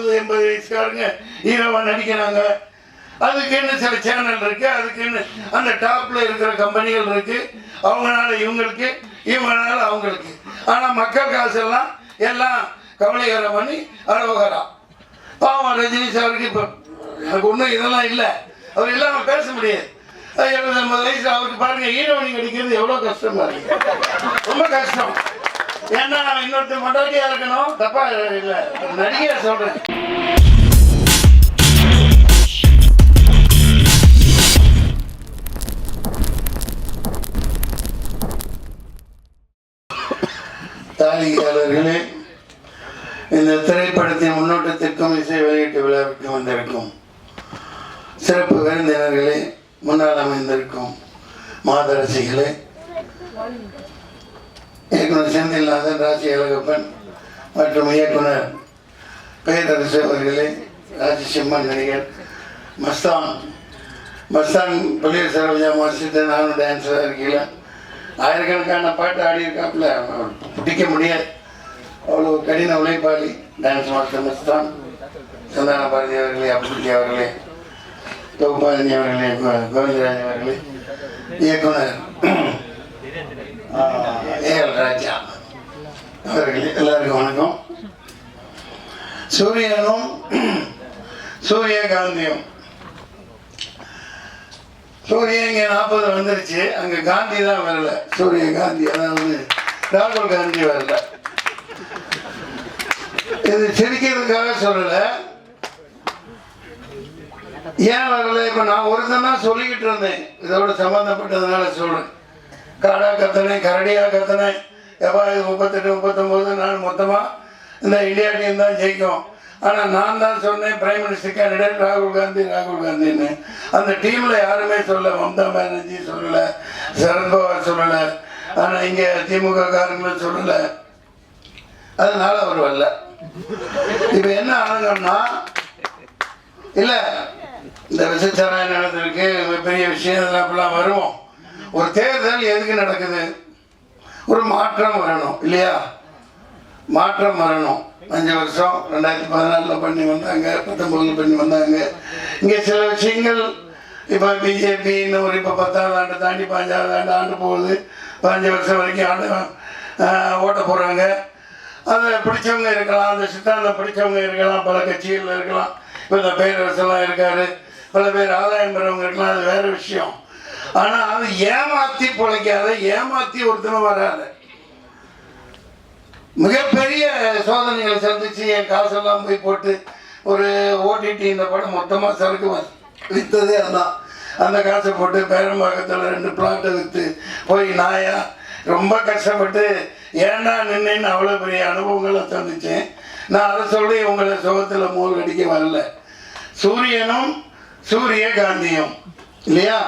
எண்பது வயசுக்காரங்க ஹீரோவா நடிக்கிறாங்க. அதுக்குன்னு சில சேனல் இருக்கு? அதுக்குன்னு அந்த டாப்ல இருக்கிற கம்பெனிகள் இருக்கு. அவங்கனால இவங்களுக்கு இவங்கனால அவங்களுக்கு. ஆனா மக்கள் காசெல்லாம் எல்லாம் கவலைகரம் பண்ணி அரோகரா. பாவம் ரஜினி சாருக்கு இப்போ எனக்கு ஒன்றும் இதெல்லாம் இல்லை. அவர் இல்லாமல் பேச முடியாது. அது எழுபது ஐம்பது வயசு அவருக்கு பாருங்க ஹீரோயினி கிடைக்கிறது எவ்வளோ கஷ்டமா இருக்கு. ரொம்ப கஷ்டம். ஏன்னா இன்னொருத்தர் மொட்டாட்டியா இருக்கணும் தப்பா இல்லை நடிகை சொல்றேன். தாளிகையாளர்களே இந்த திரைப்படத்தின் முன்னோட்டத்திற்கும் இசை வெளியீட்டு விழாவிற்கும் வந்திருக்கும் சிறப்பு விருந்தினர்களே முன்னால் அமைந்திருக்கும் மாதரசிகளே இயக்குனர் செந்தில்நாதன் ராஜி அழகப்பன் மற்றும் இயக்குனர் பேரரசு அவர்களே ராஜசிம்மன் நடிகர் மஸ்தான். மஸ்தான் பள்ளியர் சரோஜா மாஸ்டர் நானும் டான்ஸராக இருக்கீங்களா? ஆயிரக்கணக்கான பாட்டு ஆடியிருக்காப்புல பிடிக்க முடியாது. அவ்வளோ கடின உழைப்பாளி. Dance master Masthan. சந்தான பாரதி அவர்களே அப்புட்டி அவர்களே தொகுப்பாதினி அவர்களே கோவிந்தராஜ் அவர்களே இயக்குனர் ஏஎல் ராஜா. அவர்களே எல்லாருக்கும் வணக்கம். சூரியனும் சூரியகாந்தியும் சூரியன் இங்கே நாற்பது வந்துருச்சு. அங்கே காந்தி தான் வரல. சூரிய காந்தி அதாவது ராகுல் காந்தி வரல. இது சிரிக்கிறதுக்காக சொல்லலை. ஏன் வரல? இப்போ நான் ஒருத்தனா சொல்லிக்கிட்டு இருந்தேன். இதோட சம்மந்தப்பட்டதுனால சொல்கிறேன் காடா கத்தனை கரடியா கத்தனை. எப்பா இது முப்பத்தெட்டு முப்பத்தொம்போது நான் மொத்தமாக இந்த இந்தியா டீம் தான் ஜெயிக்கும். ஆனால் நான் தான் சொன்னேன் பிரைம் மினிஸ்டர் கேண்டிடேட் ராகுல் காந்தி ராகுல் காந்தின்னு. அந்த டீமில் யாருமே சொல்லலை மம்தா பானர்ஜி சொல்லலை சரத்பவார் சொல்லலை ஆனால் இங்கே திமுக காரங்களும் சொல்லலை. அதனால அவர் வரல. இப்போ என்ன ஆனங்கன்னா இல்லை இந்த விசச்சாராயம் நடந்திருக்கு பெரிய விஷயம் இதெல்லாம் அப்படிலாம் வருவோம். ஒரு தேர்தல் எதுக்கு நடக்குது? ஒரு மாற்றம் வரணும் இல்லையா? மாற்றம் வரணும். அஞ்சு வருஷம் ரெண்டாயிரத்தி பதினாலில் பண்ணி வந்தாங்க பத்தொம்பதில் பண்ணி வந்தாங்க. இங்கே சில விஷயங்கள் இப்போ பிஜேபின்னு ஒரு இப்போ பத்தாவது ஆண்டு தாண்டி பாஞ்சாவது ஆண்டு ஆண்டு போகுது. பதினஞ்சு வருஷம் வரைக்கும் ஆண்டு ஓட்ட போகிறாங்க அதை பிடிச்சவங்க இருக்கலாம் அந்த சித்தாந்தம் பிடிச்சவங்க இருக்கலாம் பல கட்சிகளில் இருக்கலாம். இப்போ இந்த பேரரசெல்லாம் இருக்காரு. பல பேர் ஆதாயம் பெறவங்க இருக்கலாம் அது வேறு விஷயம். ஆனால் அது ஏமாத்தி பிழைக்காத ஏமாத்தி ஒருத்தனும் வராத. மிகப்பெரிய சோதனைகளை சந்திச்சு என் காசெல்லாம் போய் போட்டு ஒரு ஓடிடி இந்த படம் மொத்தமாக சரக்கு விற்றதே வித்ததே அதான். அந்த காசை போட்டு பேரம்பாக்கத்தில் ரெண்டு பிளாட்டை விற்று போய் நாயா ரொம்ப கஷ்டப்பட்டு ஏன்டா நின்னேன்னு அவ்வளோ பெரிய அனுபவங்களை சந்திச்சேன். நான் அதை சொல்லி உங்களை சுகத்தில் மூல் அடிக்க வரல. சூரியனும் சூரிய காந்தியும் இல்லையா?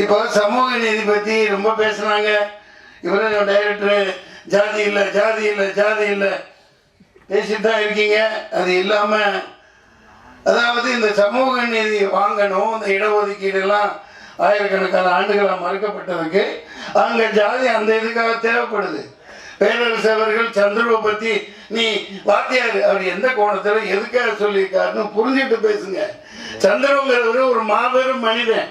இப்போ சமூக நீதி பற்றி ரொம்ப பேசுகிறாங்க இவரும் டைரக்டர் ஜாதி இல்லை ஜாதி இல்லை ஜாதி இல்லை. பேசிட்டு தான் இருக்கீங்க. அது இல்லாமல் அதாவது இந்த சமூக நீதி வாங்கணும் இந்த இடஒதுக்கீடெல்லாம் ஆயிரக்கணக்கான ஆண்டுகளாக மறுக்கப்பட்டதுக்கு அங்கே ஜாதி அந்த இதுக்காக தேவைப்படுது. பேரரசு அவர்கள் சந்திரவை பற்றி நீ வாத்தியார் அவர் எந்த கோணத்தில் எதுக்காக சொல்லியிருக்காருன்னு புரிஞ்சுட்டு பேசுங்க. சந்திரங்கிறவர் ஒரு மாபெரும் மனிதன்.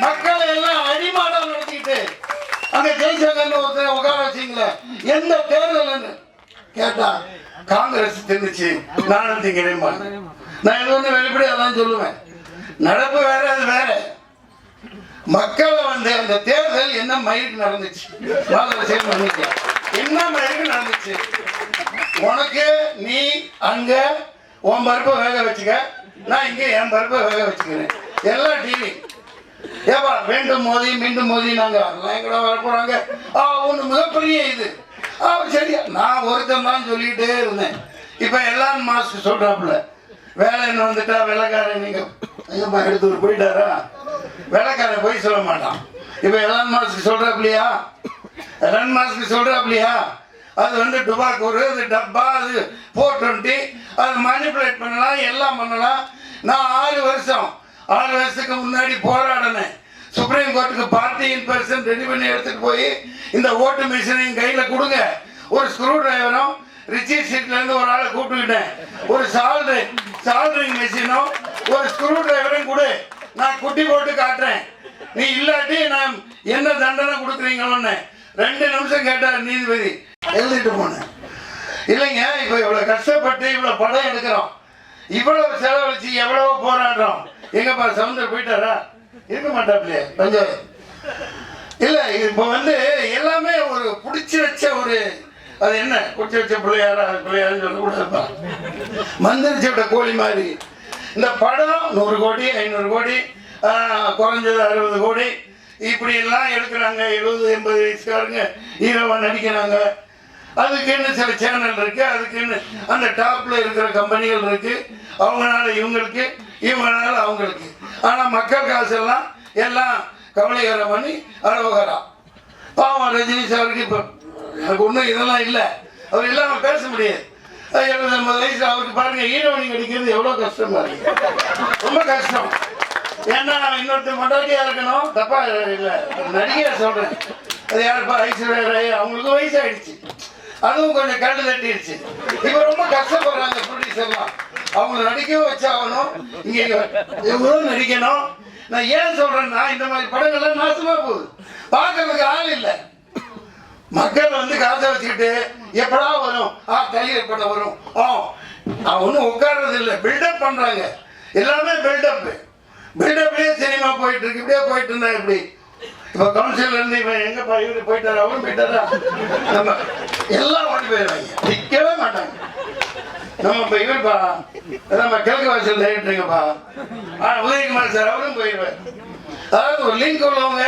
மக்களை எல்லாம் அடிமாடம் நடத்திட்டு அங்க ஜெய்சங்கர் ஒருத்தர் உட்கார வச்சீங்களே எந்த தேர்தல் கேட்டா காங்கிரஸ் தின்னுச்சு நானும் திங்கிறேன் நான் இது ஒன்று வெளிப்படையாக தான் சொல்லுவேன். நடப்பு வேற அது வேற. மக்களை வந்து அந்த தேர்தல் என்ன மயிருக்கு நடந்துச்சு? மாதிரி என்ன மயிருக்கு நடந்துச்சு? உனக்கு நீ அங்க உன் பருப்பை வேக வச்சுக்க. நான் இங்க என் பருப்பை வேக வச்சுக்கிறேன். எல்லாம் டிவி ஏப்பா மீண்டும் மோதி மீண்டும் மோதி நாங்க அதெல்லாம் எங்கடா வர ஆ ஒன்று மிகப்பெரிய இது. ஆ சரியா. நான் ஒருத்தன் தான் சொல்லிகிட்டே இருந்தேன். இப்போ எல்லாம் மாஸ்க் சொல்றாப்புல வேலைன்னு வந்துட்டா வெள்ளக்காரன் நீங்க ஐயப்பா எடுத்து போயிட்டாரா? வேலைக்காரன் போய் சொல்ல மாட்டான். இப்போ எலான் மாஸ்க்கு சொல்றாப்லையா எலான் மாஸ்க்கு சொல்றாப்லையா அது வந்து டுபாக்கூர் அது டப்பா அது ஃபோர் டுவெண்ட்டி அது மேனிப்புலேட் பண்ணலாம் எல்லாம் பண்ணலாம். நான் ஆறு வருஷம் ஆறு வருஷத்துக்கு முன்னாடி போராடினேன். சுப்ரீம் கோர்ட்டுக்கு பார்ட்டி இன் பர்சன் ரெடி பண்ணி எடுத்துட்டு போய் இந்த ஓட்டு மிஷினையும் கையில் கொடுங்க. ஒரு ஸ்க்ரூ டிரைவரும் ரிச்சி சீட்ல இருந்து ஒரு ஆளை கூப்பிட்டுக்கிட்டேன். ஒரு சால்டு சால்டரிங் மிஷினும் ஒரு ஸ்க்ரூ டிரைவரையும் கொடு. நான் குட்டி போட்டு காட்டுறேன். நீ இல்லாட்டி நான் என்ன தண்டனை கொடுக்குறீங்களோன்னு. ரெண்டு நிமிஷம் கேட்டார் நீதிபதி. எழுதிட்டு போனேன். இல்லைங்க இப்போ இவ்வளோ கஷ்டப்பட்டு இவ்வளோ படம் எடுக்கிறோம். இவ்வளவு செலவழிச்சு எவ்வளவு போராடுறோம். எங்கப்பா சவுந்தர் போயிட்டாரா? இருக்க மாட்டாப்லையே பஞ்சாயத்து இல்ல இப்போ வந்து எல்லாமே ஒரு புடிச்சு வச்ச ஒரு அது என்ன? குடிச்சு வச்ச பிள்ளையாரா பிள்ளையாருன்னு சொல்லக்கூடாதுப்பா. மந்திரிச்சு விட்ட கோழி மாதிரி. இந்த படம் நூறு கோடி ஐநூறு கோடி குறைஞ்சது அறுபது கோடி. இப்படி எல்லாம் எடுக்கிறாங்க எழுபது எண்பது வயசுக்காரங்க ஹீரோவா நடிக்கிறாங்க. அதுக்குன்னு சில சேனல் இருக்கு. அதுக்குன்னு அந்த டாப்ல இருக்கிற கம்பெனிகள் இருக்கு. அவங்களால இவங்களுக்கு இவங்களால அவங்களுக்கு. ஆனா மக்கள் காசெல்லாம் எல்லாம் கவலைகரம் பண்ணி அரோகரா. பாவம் ரஜினி சாருக்கு இப்போ எனக்கு ஒன்றும் இதெல்லாம் இல்லை. அவர் இல்லாமல் பேச முடியாது. எழுபது ஐம்பது வயசு அவருக்கு பாருங்க ஹீரோயினி கிடைக்கிறது எவ்வளோ கஷ்டமா இருக்கு. ரொம்ப கஷ்டம். ஏன்னா நான் இன்னொருத்தர் மொட்டாட்டியா இருக்கணும். தப்பா இல்லை நடிகையா சொல்றேன். அது யாருப்பா ஐஸ்வர்யா ராய்? அவங்களுக்கு வயசாயிடுச்சு. அதுவும் கொஞ்சம் கண்டு தட்டிடுச்சு. இப்போ ரொம்ப கஷ்டப்படுறாங்க ப்ரொடியூசர்லாம் அவங்க நடிக்கவும் வச்சாகணும். இங்க இவங்களும் நடிக்கணும்? நான் ஏன் சொல்றேன்னா இந்த மாதிரி படங்கள்லாம் நாசமா போகுது. பார்க்கறதுக்கு ஆள் இல்லை. மக்கள் வந்து காசை வச்சுக்கிட்டு எப்படா வரும்? ஆ டைகர் படம் வரும். ஆ அவன் ஒன்றும் உட்கார்றது இல்லை. பில்டப் பண்ணுறாங்க எல்லாமே பில்டப்பு பில்டப்லேயே சினிமா போயிட்டு இருக்கு. இப்படியே போயிட்டு இருந்தா எப்படி? இப்போ கவுன்சிலர் இருந்து இவன் எங்கப்பா இவரு போயிட்டாரு அவரும் போயிட்டாரா? நம்ம எல்லாம் ஓடி போயிடுவாங்க. நிற்கவே மாட்டாங்க. நம்ம இப்போ இவர்ப்பா நம்ம கிழக்கு வாசல் டைரக்டருங்கப்பா. ஆ உதயகுமார் சார் அவரும் போயிடுவார். அதாவது ஒரு லிங்க் உள்ளவங்க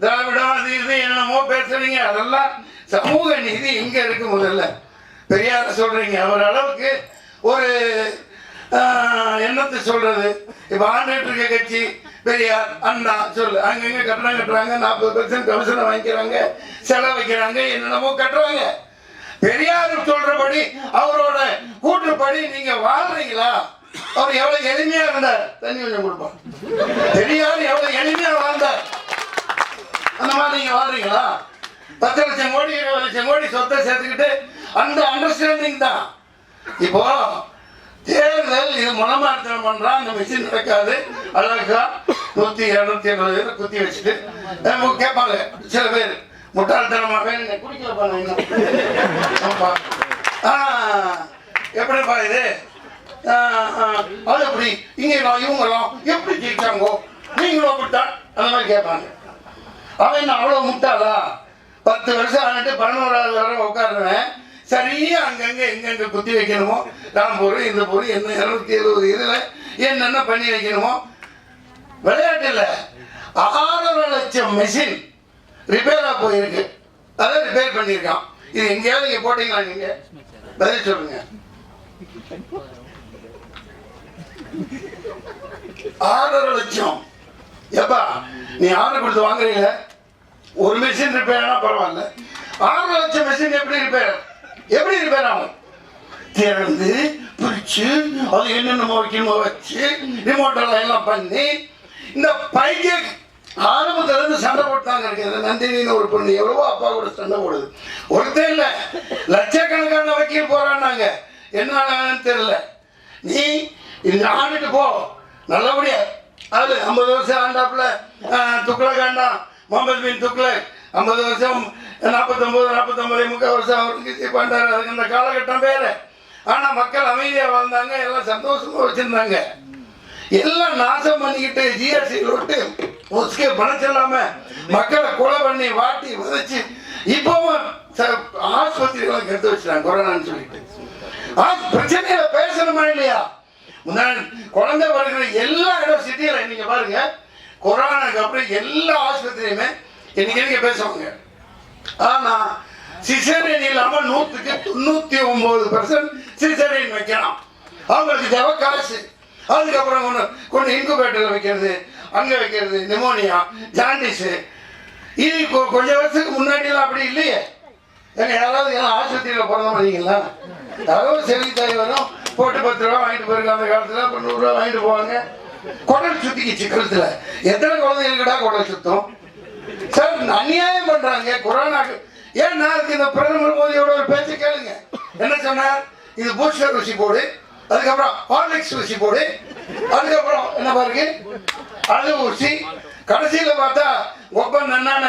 திராவிடம் அது இது என்னமோ பேசுறீங்க அதெல்லாம் சமூக நீதி இங்க இருக்கு முதல்ல. பெரியார சொல்றீங்க. அவர் அளவுக்கு ஒரு என்னத்தை சொல்றது? இப்ப ஆண்டுட்டு இருக்க கட்சி பெரியார் அண்ணா சொல்லு. அங்கங்க கட்டணம் கட்டுறாங்க நாற்பது பர்சன்ட் கமிஷனை வாங்கிக்கிறாங்க செலவு வைக்கிறாங்க என்னென்னமோ கட்டுறாங்க. பெரியார் சொல்றபடி அவரோட கூற்றுப்படி நீங்க வாழ்றீங்களா? அவர் எவ்வளவு எளிமையா இருந்தார். தண்ணி கொஞ்சம் கொடுப்போம் பெரியார் எவ்வளவு எளிமையா வாழ்ந்தார். அந்த மாதிரி நீங்க வாழ்றீங்களா? பத்து லட்சம் கோடி இருபது லட்சம் கோடி சொத்தை சேர்த்துக்கிட்டு அந்த அண்டர்ஸ்டாண்டிங் தான். இப்போ தேர்தல் இது மனமாற்றம் பண்றா அந்த மிஷின் நடக்காது. அழகா நூத்தி இருநூத்தி எழுபது பேர் குத்தி வச்சுட்டு. நம்ம கேட்பாங்க சில பேர். முட்டாள்தனமாக வேணுங்க குடிக்கலப்பா எப்படிப்பா இது? அது எப்படி? இங்கெல்லாம் இவங்கெல்லாம் எப்படி ஜெயிச்சாங்கோ? நீங்களும் அப்படித்தான் அந்த மாதிரி கேட்பாங்க. அவன் என்ன அவ்வளோ முட்டாளா? பத்து வருஷம் ஆனிட்டு பதினோராவது வரை உட்காருவேன் சரியா அங்கங்க எங்கெங்க குத்தி வைக்கணுமோ? ராம்பூர் இந்த பொருள் என்ன இரநூத்தி எழுபது இதில் என்னென்ன பண்ணி வைக்கணுமோ? விளையாட்டு இல்லை. ஆறரை லட்சம் மெஷின் ரிப்பேராக போயிருக்கு. அதை ரிப்பேர் பண்ணியிருக்கான். இது எங்கேயாவது இங்கே போட்டீங்களா நீங்க? பதில் சொல்லுங்க. ஆறரை லட்சம். ஏப்பா நீ ஆர்டர் கொடுத்து வாங்குறீங்க ஒரு மிஷின் ரிப்பேர் பரவாயில்ல. ஆறு லட்சம் மிஷின் எப்படி ரிப்பேர் எப்படி இருப்பேன் அவன் திறந்து பிடிச்சு அது என்னென்னமோ வைக்கணுமோ வச்சு ரிமோட் எல்லாம் பண்ணி இந்த பைக்கு ஆரம்பத்துல இருந்து சண்டை போட்டாங்க. இருக்கு நந்தினின்னு ஒரு பொண்ணு எவ்வளவோ அப்பா கூட சண்டை போடுது. ஒருத்தர் இல்ல. லட்சக்கணக்கான வக்கீல் போறான்னாங்க. என்ன தெரியல. நீ ஆண்டுட்டு போ. நல்லபடியா. அது ஐம்பது வருஷம் ஆண்டாப்புல துக்ளக் ஆண்டா முகமது பின் துக்ளக். ஐம்பது வருஷம் நாற்பத்தொம்பது நாற்பத்தொம்பது முக்கால் வருஷம் அவருக்கு பண்ணார் அதுக்கு இந்த காலகட்டம் வேறு. ஆனால் மக்கள் அமைதியாக வாழ்ந்தாங்க எல்லாம் சந்தோஷமாக வச்சுருந்தாங்க. எல்லாம் நாசம் பண்ணிக்கிட்டு ஜிஎஸ்டி விட்டு ஒசுக்கே பணம் செல்லாமல் மக்களை கொலை பண்ணி வாட்டி விதைச்சு இப்பவும் ச- ஆஸ்பத்திரிகளை கெடுத்து வச்சுட்டாங்க கொரோனான்னு சொல்லிட்டு. ஆ, பிரச்சனையில பேசணுமா இல்லையா? முன்னாடி குழந்தை வருகிற எல்லா இடம் சிட்டியில் இன்னைக்கு பாருங்க கொரோனாக்கு அப்புறம் எல்லா ஆஸ்பத்திரியுமே இன்னைக்கு பேசுவாங்க? ஆனா சிசேரியன் இல்லாம நூத்துக்கு தொண்ணூத்தி ஒன்பது பர்சன்ட் சிசேரியன் வைக்கலாம். அவங்களுக்கு தேவை காசு. அதுக்கப்புறம் கொண்டு கொண்டு இன்குபேட்டரில் வைக்கிறது அங்கே வைக்கிறது நிமோனியா ஜாண்டிஸு இது கொ- கொஞ்சம் வருஷத்துக்கு முன்னாடிலாம் அப்படி இல்லையே. ஏங்க யாராவது எல்லாம் ஆஸ்பத்திரியில் பிறந்த மாதிரிங்களா யாராவது செவி தாய் வரும் போட்டு பத்து ரூபா வாங்கிட்டு போயிருங்க அந்த காலத்தில் இப்போ நூறுரூவா வாங்கிட்டு போவாங்க. குடல் சுத்திக்கிச்சு கழுத்துல. எத்தனை குழந்தைகளுக்குடா குடல் சுத்தம்? சார் அநியாயம் பண்றாங்க? கொரோனாக்கு ஏன் நாளைக்கு இந்த பிரதமர் மோடியோட ஒரு பேச்சு கேளுங்க. என்ன சொன்னார்? இது பூஸ்டர் ஊசி போடு அதுக்கப்புறம் ஹார்லிக்ஸ் ஊசி போடு அதுக்கப்புறம் என்ன பாருங்க? அது ஊசி. கடைசியில் பார்த்தா ஒப்பன் நன்னான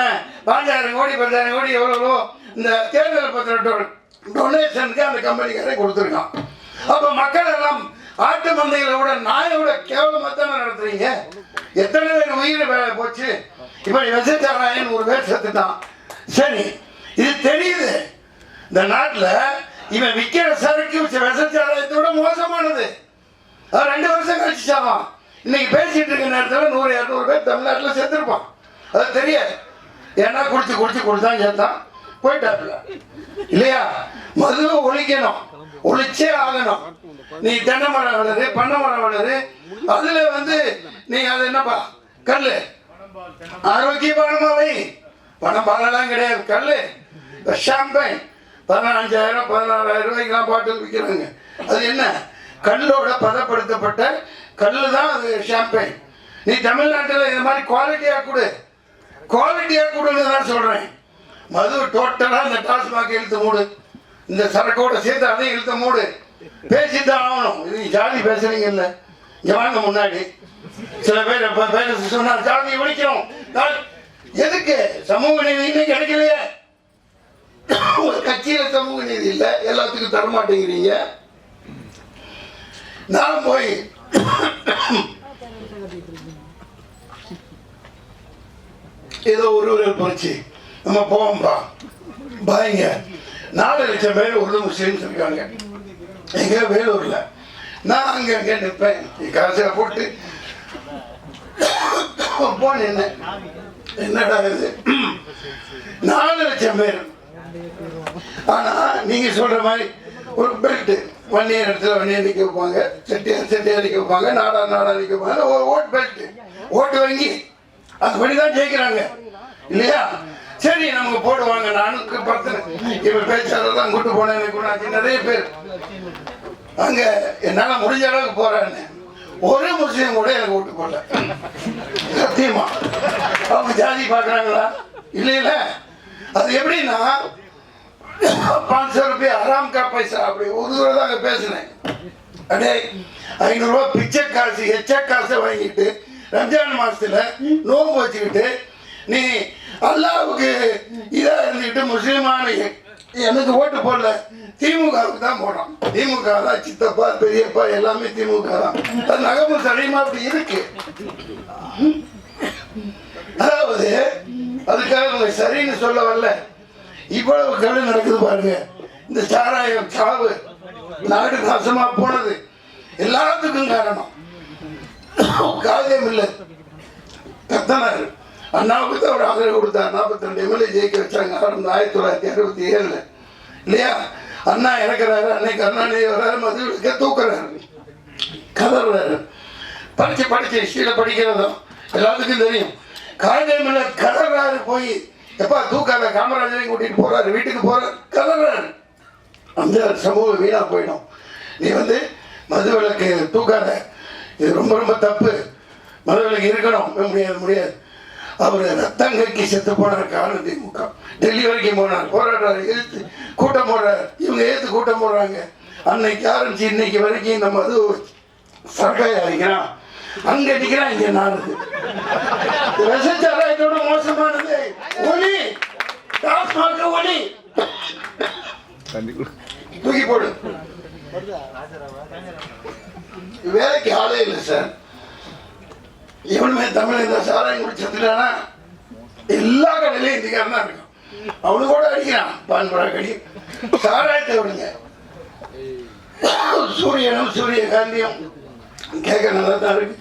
பாஞ்சாயிரம் கோடி பத்தாயிரம் கோடி எவ்வளவோ இந்த தேர்தல் பத்திர டொனேஷனுக்கு அந்த கம்பெனிக்காரே கொடுத்துருக்கான். அப்போ மக்கள் எல்லாம் ஆட்டு மந்தைகளை விட நாயோட கேவலமாக தானே நடத்துறீங்க. எத்தனை பேர் உயிர் போச்சு? இப்ப விசச்சாராயன் ஒரு பேர் செத்துட்டான் சரி இது தெரியுது. இந்த நாட்டில் இவன் விற்கிற சரக்கு விசச்சாராயத்தை விட மோசமானது. அது ரெண்டு வருஷம் கழிச்சாவான் இன்னைக்கு பேசிட்டு இருக்க நேரத்தில் நூறு இரநூறு பேர் தமிழ்நாட்டில் செத்துருப்பான் அது தெரியாது. ஏன்னா குடிச்சு குடிச்சு குடிச்சான் சேர்த்தான் போயிட்டாப்புல. இல்லையா? மதுவை ஒழிக்கணும். ஒழிச்சே ஆகணும். நீ தென்னை மரம் வளரு பண்ணை மரம் வளரு. அதுல வந்து நீ அது என்னப்பா? கல்லு. ஆரோக்கியமான வை பணம் பாலெல்லாம் கிடையாது. கல் ஷாம்பைன் பதினஞ்சாயிரம் பதினாறாயிரம் ரூபாய்க்கெல்லாம் பாட்டில் விற்கிறாங்க. அது என்ன? கல்லோட பதப்படுத்தப்பட்ட கல் தான் அது ஷாம்பைன் நீ தமிழ்நாட்டில் இந்த மாதிரி குவாலிட்டியாக கொடு. குவாலிட்டியாக கொடுன்னு தான் சொல்கிறேன் மது டோட்டலாக இந்த டாஸ்மாக இழுத்து மூடு. இந்த சரக்கோட சேர்த்து அதையும் இழுத்து மூடு. பேசித்தான் ஆகணும். இது ஜாதி பேசுறீங்கல்ல. இங்க வாங்க முன்னாடி. சில பேர் பேர பேச சொன்னார் ஜாதியை ஒழிக்கிறோம் நான் எதுக்கு? சமூக நீதி இன்னும் கிடைக்கலையே. ஒரு கட்சியில சமூக நீதி இல்லை எல்லாத்துக்கும் தர மாட்டேங்கிறீங்க. நான் போய் ஏதோ ஒருவர் போச்சு. நம்ம போவோம்பா. பாருங்க. நாலு லட்சம் பேர் உருது முஸ்லீம்ஸ் இருக்காங்க எங்க? வேலூர்ல. நான் அங்க அங்க நிற்பேன். காசில் போட்டு போன என்ன என்னடா இது? நாலு லட்சம் பேர். ஆனா நீங்க சொல்ற மாதிரி ஒரு பெல்ட் வன்னியர் இடத்துல வன்னியர் நிக்க வைப்பாங்க. செட்டியார் செட்டியார் நிக்க வைப்பாங்க. நாடா நாடா நிக்க வைப்பாங்க. ஒரு ஓட் பெல்ட் ஓட்டு வங்கி. அதுபடி தான் ஜெயிக்கிறாங்க. இல்லையா? சரி நமக்கு போடுவாங்க நானும் பார்த்தேன் இவர் பேச்சாளர் கூட்டு போனேன் கூட நிறைய பேர். அங்க என்னால முடிஞ்ச அளவுக்கு போறேன்னு. ஒரு முஸ்லீம் கூட எனக்கு ஓட்டு போடல. சத்தியமா? அவங்க ஜாதி பார்க்கறாங்களா? இல்லையில? அது எப்படின்னா பாஞ்சு ரூபாய் ஆறாம் கா பைசா அப்படி ஒரு தடவை தான் அங்கே பேசினேன். அடே ஐநூறுரூவா பிச்சை காசு எச்ச காசை வாங்கிட்டு ரம்ஜான் மாசத்துல நோன்பு வச்சுக்கிட்டு நீ அல்லாவுக்கு இதா இருந்துக்கிட்டு முஸ்லீமான எனக்கு ஓட்டு போடல. திமுகவுக்கு தான் போடுறோம் திமுக தான் சித்தப்பா பெரியப்பா எல்லாமே திமுக தான் அது நகமும் சரியமா? அப்படி இருக்கு. அதாவது அதுக்காக உங்க சரின்னு சொல்ல வரல. இவ்வளவு கடு நடக்குது பாருங்க. இந்த சாராயம் சாவு நாடு நாசமா போனது. எல்லாத்துக்கும் காரணம். காரியம் இல்லை கத்தனார். அண்ணாவுக்கு தான் அவர் ஆதரவு கொடுத்தார் நாற்பத்தி ரெண்டு எம்எல்ஏ ஜெயிக்க வச்சாங்க. ஆரம்பி ஆயிரத்தி தொள்ளாயிரத்தி அறுபத்தி ஏழுல. இல்லையா? அண்ணா இறக்குறாரு. அன்னைக்கு கருணாநிதி வர்றாரு. மதுவிக்க தூக்குறாரு. கதறாரு படிச்சு படிச்சு ஹிஸ்டரியில் படிக்கிறதும் எல்லாத்துக்கும் தெரியும். காரியமில்ல கதறாரு போய். எப்பா தூக்காத காமராஜரையும் கூட்டிட்டு போறாரு. வீட்டுக்கு போறாரு கதறாரு அந்த சமூகம் வீணா போயிடும். நீ வந்து மது விளக்கு தூக்காத. இது ரொம்ப ரொம்ப தப்பு. மது விளக்கு இருக்கணும். முடியாது முடியாது. அவர் ரத்தம் கக்கி செத்து போனார் காரணம் திமுக டெல்லி வரைக்கும் போனார். போராடுறாரு எதிர்த்து கூட்டம் போடுறாரு. இவங்க எதிர்த்து கூட்டம் போடுறாங்க. அன்னைக்கு ஆரம்பிச்சு இன்னைக்கு வரைக்கும் இந்த மது சர்க்காய் அடிக்கிறான். அங்க அடிக்கிறான் இங்க நாடுது. விசச்சாராயத்தோட மோசமானது. ஒளி டாஸ்மாக ஒளி தூக்கி போடு. வேலைக்கு ஆளே இல்லை சார். இவனுமே தமிழ் இந்த சாராயம் குடிச்சதுலனா எல்லா கடையிலையும் இந்திக்காரன் தான் இருக்கும் அவனு கூட அடிக்கிறான். பான்பரா கடி சாராயத்தை விடுங்க. சூரியனும் சூரியகாந்தியும். கேட்க நல்லா தான் இருக்கு.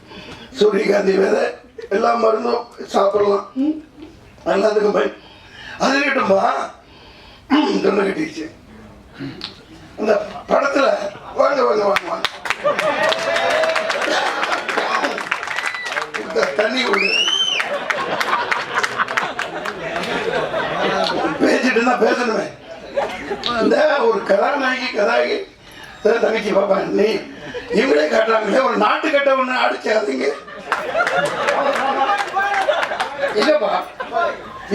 சூரியகாந்தி விதை எல்லா மருந்தும் சாப்பிடலாம். எல்லாத்துக்கும் பயன். அது இருக்கட்டும்பா. தொண்டை கட்டிடுச்சு அந்த படத்துல வாங்க வாங்க வாங்க வாங்க. தண்ணி விடு பேசிட்டு தான் பேசணுமே. இந்த ஒரு கதாநாயகி கதாகி தங்கச்சி பாப்பா நீ இவரே காட்டுறாங்களே ஒரு நாட்டு கட்ட ஒண்ணு அடிச்சாதீங்க. இல்லப்பா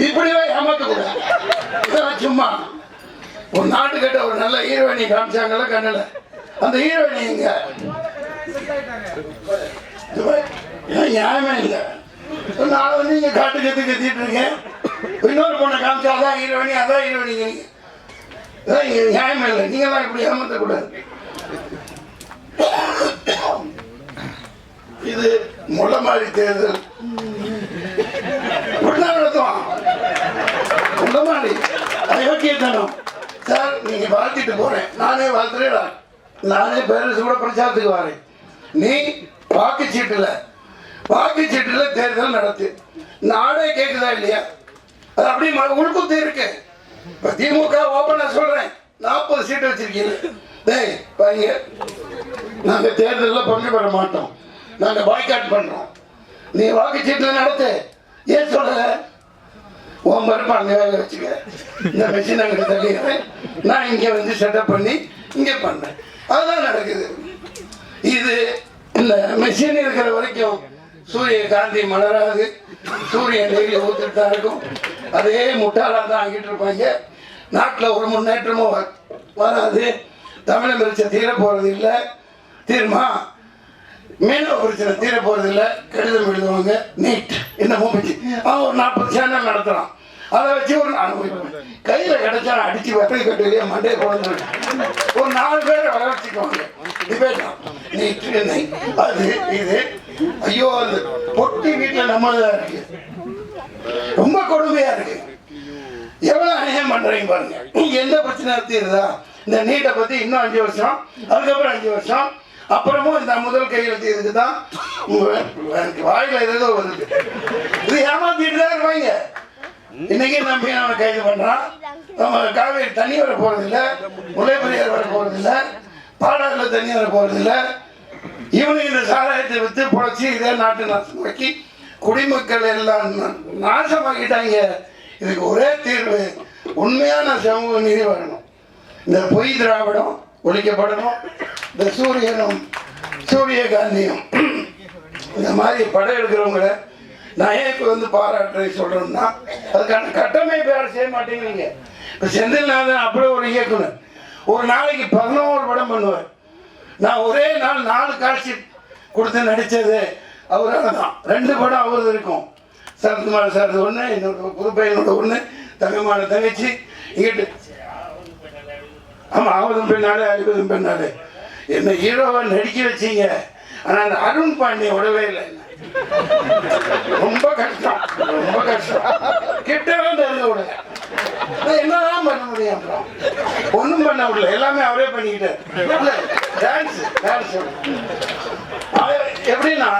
இப்படிலாம் ஏமாத்த கூடாது இதெல்லாம் சும்மா. ஒரு நாட்டு கட்ட ஒரு நல்ல ஹீரோயினி காமிச்சாங்கல்ல கண்ணுல? அந்த ஹீரோயினி எங்க? ஏன் நியாயமே இல்லை. நாளை வந்து நீங்கள் காட்டு கத்து கத்திட்டு இருக்கேன் இன்னொரு பொண்ணை காமிச்சா அதான் ஹீரோயினி அதான் ஹீரோயினி இதான் இங்க நியாயமே இல்லை. நீங்களாம் இப்படி ஏமாத்தக்கூடாது. இது முளமாரி தேர்தல். இப்படிதான் நடத்துவான். முளமாரி அயோக்கியத்தனம் சார் நீங்கள் வாழ்த்திட்டு போகிறேன் நானே வாழ்த்துறேடா நானே பேரரசு கூட பிரச்சாரத்துக்கு வரேன். நீ வாக்குச்சீட்டுல வாக்குச்சீட்டுல தேர்தல் நடத்து நாடே கேட்குதா இல்லையா? அது அப்படி ம- உள்குத்து இருக்கு. இப்போ திமுக ஓப்பனாக சொல்கிறேன் நாற்பது சீட்டு வச்சிருக்கீங்க. டேய் பாருங்க. நாங்கள் தேர்தலில் பங்கு பெற மாட்டோம். நாங்கள் பாய்காட் பண்ணுறோம் நீ வாக்குச்சீட்டுல நடத்து. ஏன் சொல்லல உன் மறுப்பு அங்கே வேலை வச்சுக்க. இந்த மிஷின் அங்கே தள்ளிடுறேன். நான் இங்கே வந்து செட்டப் பண்ணி இங்கே பண்ணேன் அதுதான் நடக்குது. இது இந்த மிஷின் இருக்கிற வரைக்கும் சூரிய காந்தி மலராது. சூரியன் டெய்லி ஊத்துட்டு தான் இருக்கும். அதே முட்டாளாக தான் ஆகிட்டு இருப்பாங்க நாட்டில் ஒரு முன்னேற்றமும் வ- வராது. தமிழ் பிரச்சனை தீர போகிறது இல்லை. தீர்மா மீனவ பிரச்சனை தீர போறது இல்லை. கடிதம் எழுதுவாங்க. நீட். என்னமோ மூப்பிச்சு அவன் ஒரு நாற்பது சேனல் நடத்துகிறான் அதை வச்சு ஒரு அனுபவிப்பேன். கையில கிடைச்சா அடிச்சு வெட்டை கட்டுலையே மண்டே குழந்தை ஒரு நாலு பேரை வர வச்சுக்குவாங்க டிபேட் நீட். என்ன. அது இது. ஐயோ அது பொட்டி வீட்டுல நம்மளதா இருக்கு. ரொம்ப கொடுமையா இருக்கு. எவ்வளவு அநியாயம் பண்றீங்க பாருங்க. நீங்க எந்த பிரச்சனை தீருதா இந்த நீட்டை பத்தி இன்னும் அஞ்சு வருஷம் அதுக்கப்புறம் அஞ்சு வருஷம் அப்புறமும் இந்த முதல் கையெழுத்து இதுக்கு தான் எனக்கு வாயில ஏதோ வருது. இது ஏமாத்திட்டு தான் இருப்பாங்க. இன்னைக்கு நம்பி அவனை கைது பண்றான். நம்ம காவேரி தண்ணி வர போறது இல்லை முல்லைப்பெரியார் வர போறது இல்லை பாலாறுல தண்ணி வர போறது இல்லை இவனுக்கு இந்த சாராயத்தை விற்று பொழைச்சி இதே நாட்டு நாசமாக்கி குடிமக்கள் எல்லாம் நாசமாக்கிட்டாங்க. இதுக்கு ஒரே தீர்வு உண்மையான சமூக நீதி வரணும் இந்த பொய் திராவிடம் ஒழிக்கப்படணும். இந்த சூரியனும் சூரிய காந்தியும் இந்த மாதிரி படம் எடுக்கிறவங்கள நான் ஏன் இப்போ வந்து பாராட்டுறதை சொல்கிறேன்னா அதுக்கான கட்டமைப்பு யாரும் செய்ய மாட்டேங்கிறீங்க. இப்போ செந்தில்நாதன் அப்படியே ஒரு இயக்குனர். ஒரு நாளைக்கு பதினோரு படம் பண்ணுவார். நான் ஒரே நாள் நாலு காட்சி கொடுத்து நடித்தது அவரால் தான் ரெண்டு படம் அவரது இருக்கும். சரத்குமார் சார் ஒன்று என்னோட புது பையனோட ஒன்று தங்கமான தங்கச்சி. இங்கிட்டு ஆமாம் ஆவதும் பெண்ணாலே அறுபதும் பெண்ணாலே என்ன ஹீரோவை நடிக்க வச்சிங்க. ஆனால் அந்த அருண் பாண்டிய விடவே இல்லை. ரொம்ப கஷ்டம் ரொம்ப கஷ்டம். கிட்டவே தெரிஞ்ச விட என்னதான் பண்ண முடியும் அப்புறம்? ஒன்றும் பண்ண விடல எல்லாமே அவரே பண்ணிக்கிட்டார். டான்ஸ் டான்ஸ் எப்படின்னா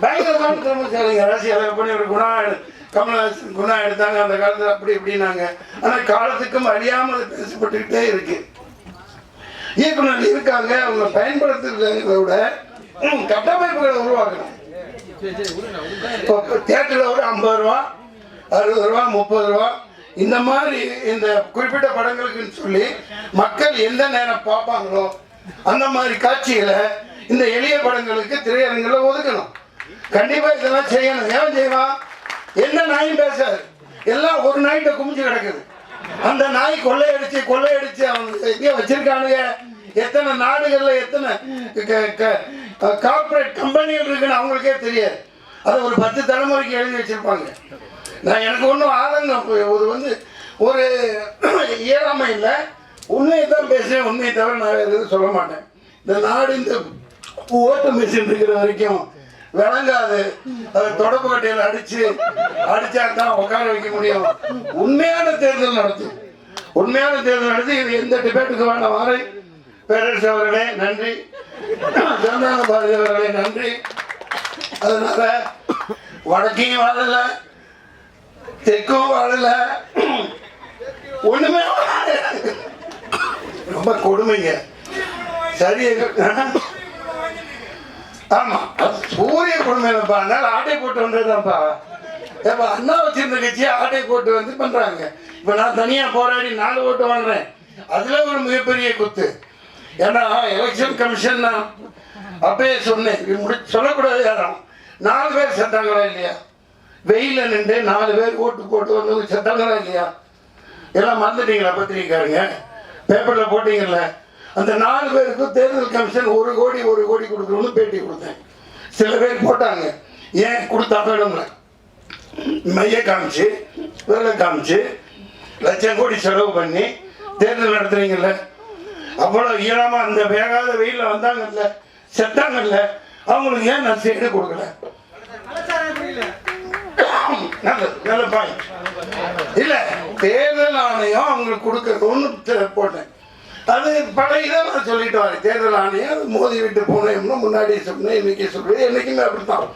பயங்கரமான திறமைசாலிங்க அரசியல் பண்ணி ஒரு குணா எடு- கமலஹாசன் குணா எடுத்தாங்க அந்த காலத்தில் அப்படி இப்படின்னாங்க. ஆனால் காலத்துக்கும் அழியாமல் பேசப்பட்டுக்கிட்டே இருக்கு. இயக்குனர் இருக்காங்க அவங்க பயன்படுத்துறத விட கட்டமைப்புகளை உருவாக்கணும். இப்போ தியேட்டரில் ஒரு ஐம்பது ரூபா அறுபது ரூபா முப்பது ரூபா இந்த மாதிரி இந்த குறிப்பிட்ட படங்களுக்குன்னு சொல்லி மக்கள் எந்த நேரம் பார்ப்பாங்களோ அந்த மாதிரி காட்சிகளை இந்த எளிய படங்களுக்கு திரையரங்கில் ஒதுக்கணும். கண்டிப்பாக இதெல்லாம் செய்யணும். ஏன் செய்வான் என்ன நாயும் பேசாது. எல்லாம் ஒரு நாய்கிட்ட குமிஞ்சு கிடக்குது. அந்த நாய் கொள்ளையடிச்சு கொள்ளையடிச்சு அவங்க எங்கேயோ வச்சிருக்கானுங்க. எத்தனை நாடுகள்ல எத்தனை கார்பரேட் கம்பெனிகள் இருக்குன்னு அவங்களுக்கே தெரியாது. அதை ஒரு பத்து தலைமுறைக்கு எழுதி வச்சிருப்பாங்க. நான் எனக்கு ஒன்றும் ஆதங்கம். இது வந்து ஒரு இயலாமை இல்லை. உண்மையை தான் பேசுகிறேன் உண்மையை தவிர நான் வேறு எதுவும் சொல்ல மாட்டேன். இந்த நாடு இந்த ஓட்டு மிஷின் இருக்கிற வரைக்கும் விளங்காது. அதை தொடப்பு கட்டையில் அடிச்சு அடிச்சா தான் உட்கார வைக்க முடியும். உண்மையான தேர்தல் நடத்தும் உண்மையான தேர்தல் நடத்தி இது எந்த டிபேட்டுக்கு வேண்டாம் மாறி பேரரசு அவர்களே நன்றி. சந்தான பாரதி அவர்களே நன்றி. அதனால வடக்கையும் வாழல தெற்கும் வாழல. ஒண்ணுமே வாழல. ரொம்ப கொடுமைங்க. சரி ஆமா. சூரிய கொடுமைப்பா அதனால ஆட்டை போட்டு வந்ததுதான்ப்பா. ஏப்பா அண்ணா வச்சிருந்த கட்சி ஆட்டை போட்டு வந்து பண்றாங்க. இப்ப நான் தனியா போராடி நாலு ஓட்டு வாங்குறேன். அதுல ஒரு மிகப்பெரிய குத்து. ஏன்னா எலெக்ஷன் கமிஷன் நான் அப்பயே சொன்னேன். முடி- சொல்லக்கூடாது யாரும். நாலு பேர் செத்தாங்களா இல்லையா? வெயில நின்று நாலு பேர் ஓட்டு போட்டு வந்து செத்தாங்களா இல்லையா? எல்லாம் மறந்துட்டீங்களா பத்திரிக்காருங்க பேப்பரில் போட்டீங்கல்ல அந்த நாலு பேருக்கும் தேர்தல் கமிஷன் ஒரு கோடி ஒரு கோடி கொடுக்கணும்னு பேட்டி கொடுத்தேன். சில பேர் போட்டாங்க. ஏன் கொடுத்தாங்க மைய காமிச்சு வேலை காமிச்சு லட்சம் கோடி செலவு பண்ணி தேர்தல் நடத்துறீங்கல்ல? அவ்வளோ ஈரமா அந்த வேகாத வெயிலில் வந்தாங்கல்ல செத்தாங்கல்ல அவங்களுக்கு ஏன் நஷ்டீடு கொடுக்கல? நல்லது நல்ல பாயிண்ட் இல்ல தேர்தல் ஆணையம் அவங்களுக்கு கொடுக்கறது ஒன்று போட்டேன். அது பழையதான் நான் சொல்லிட்டு வரேன். தேர்தல் ஆணையம் அது மோதி விட்டு போனேம்னா முன்னாடி சொன்னேன் இன்னைக்கு சொல்றேன். என்னைக்குமே அப்படித்தான்.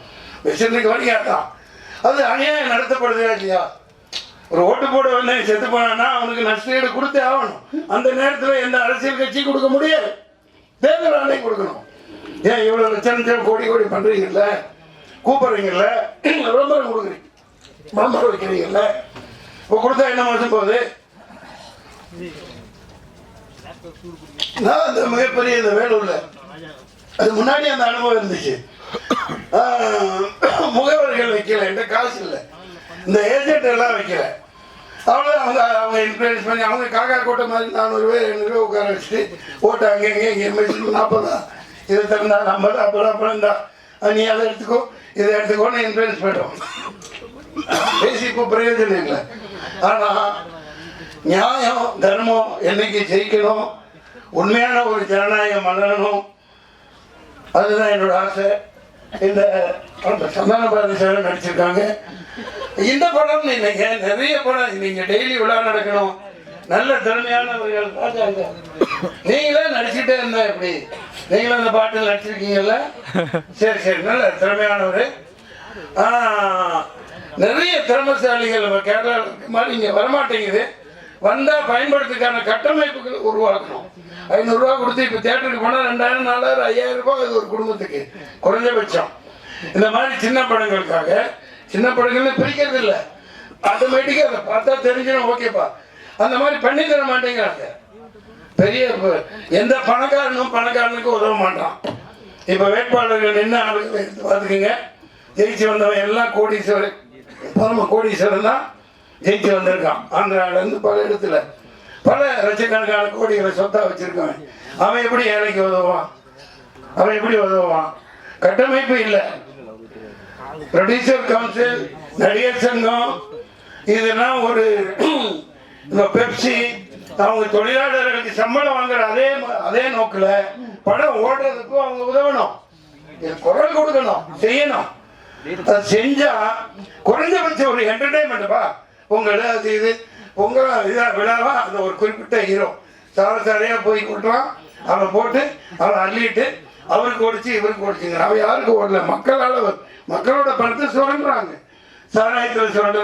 விஷயத்துக்கு வழியாக அது அநியாயம் நடத்தப்படுதா இல்லையா? ஒரு ஓட்டு போட வந்தேன் செத்து போனான்னா அவனுக்கு நஷ்டஈடு கொடுத்தே ஆகணும். அந்த நேரத்தில் எந்த அரசியல் கட்சி கொடுக்க முடியாது. தேர்தல் ஆணையம் கொடுக்கணும். ஏன் இவ்வளோ லட்சம் லட்சம் கோடி கோடி பண்ணுறீங்கல்ல கூப்பிட்றீங்கல்ல? விளம்பரம் கொடுக்குறீங்க. விளம்பரம் வைக்கிறீங்கல்ல இப்போ கொடுத்தா என்ன மாதம் போகுது நான் அந்த மிகப்பெரிய இந்த வேலூர்ல அது முன்னாடி அந்த அனுபவம் இருந்துச்சு முகவர்கள் வைக்கல என்கிட்ட காசு இல்லை இந்த ஏஜென்ட் எல்லாம் வைக்கல அவ்வளோ அவங்க அவங்க இன்ஃப்ளூயன்ஸ் பண்ணி அவங்க காக்கா கோட்டை மாதிரி நானூறு பேர் எண்ணூறு பேர் உட்கார வச்சுட்டு ஓட்டு அங்கே இங்கே இங்கே மெஷின் நாற்பதா இது தந்தா ஐம்பது அப்புறம் அப்புறம் இந்தா நீ அதை எடுத்துக்கோ இதை எடுத்துக்கோன்னு இன்ஃப்ளூயன்ஸ் பண்ணுறோம் பேசி இப்போ பிரயோஜனம் இல்லை ஆனால் நியாயம் தர்மம் என்னைக்கு ஜெயிக்கணும் உண்மையான ஒரு ஜனநாயகம் மலரணும் அதுதான் என்னோட ஆசை. இந்த சந்தான பாரதி சார் நடிச்சிருக்காங்க. இந்த படம் இல்லைங்க நிறைய படம் நீங்க டெய்லி விழா நடக்கணும். நல்ல திறமையானவர்கள் பார்த்தாங்க நீங்களே நடிச்சுட்டே இருந்தா எப்படி? நீங்களும் அந்த பாட்டில் நடிச்சிருக்கீங்கல்ல? சரி சரி நல்ல திறமையானவர். ஆஹ் நிறைய திறமசாலிகள் நம்ம கேரளாவில் மாதிரி இங்கே வரமாட்டேங்குது. வந்தால் பயன்படுத்துக்கான கட்டமைப்புகள் உருவாக்கணும். ஐநூறுரூவா கொடுத்து இப்போ தேட்டருக்கு போனால் ரெண்டாயிரம் நாலாயிரம் ஐயாயிரம் ரூபாய் அது ஒரு குடும்பத்துக்கு. குறைஞ்சபட்சம். இந்த மாதிரி சின்ன படங்களுக்காக சின்ன படங்கள்னு பிரிக்கிறது இல்லை. ஆட்டோமேட்டிக்காக அதை பார்த்தா தெரிஞ்சிடும் ஓகேப்பா அந்த மாதிரி பண்ணி தர மாட்டேங்கிறாங்க. பெரிய எந்த பணக்காரனும் பணக்காரனுக்கு உதவ மாட்டான். இப்போ வேட்பாளர்கள் என்ன ஆளுகளை எடுத்து ஜெயிச்சு வந்தவன் எல்லாம் கோடீஸ்வரன். பரம கோடீஸ்வரன் தான் ஜெயிச்சு வந்திருக்கான் ஆந்திராவிலேருந்து பல இடத்துல. பல லட்சக்கணக்கான கோடிகளை சொத்தா வச்சிருக்கான் அவன் எப்படி ஏழைக்கு உதவுவான்? அவன் எப்படி உதவுவான்? கட்டமைப்பு இல்லை. ப்ரொடியூசர் கவுன்சில் நடிகர் சங்கம் இதெல்லாம் ஒரு இந்த பெப்சி அவங்க தொழிலாளர்களுக்கு சம்பளம் வாங்குற அதே அதே நோக்கில் படம் ஓடுறதுக்கும் அவங்க உதவணும். குரல் கொடுக்கணும் செய்யணும். அதை செஞ்சா குறைஞ்சபட்சம் ஒரு என்டர்டைன்மெண்ட்ப்பா உங்களை அது இது பொங்கல் இதாக விழாவா அந்த ஒரு குறிப்பிட்ட ஹீரோ சார சாரையாக போய் கொடுக்கலாம் அவனை போட்டு அவனை அள்ளிட்டு அவருக்கு ஓடிச்சு இவருக்கு ஓடிச்சுங்க அவன் யாருக்கு ஓடல? மக்களால் மக்களோட பணத்தை சுரண்டுறாங்க. சாராயத்தில் சுரண்டு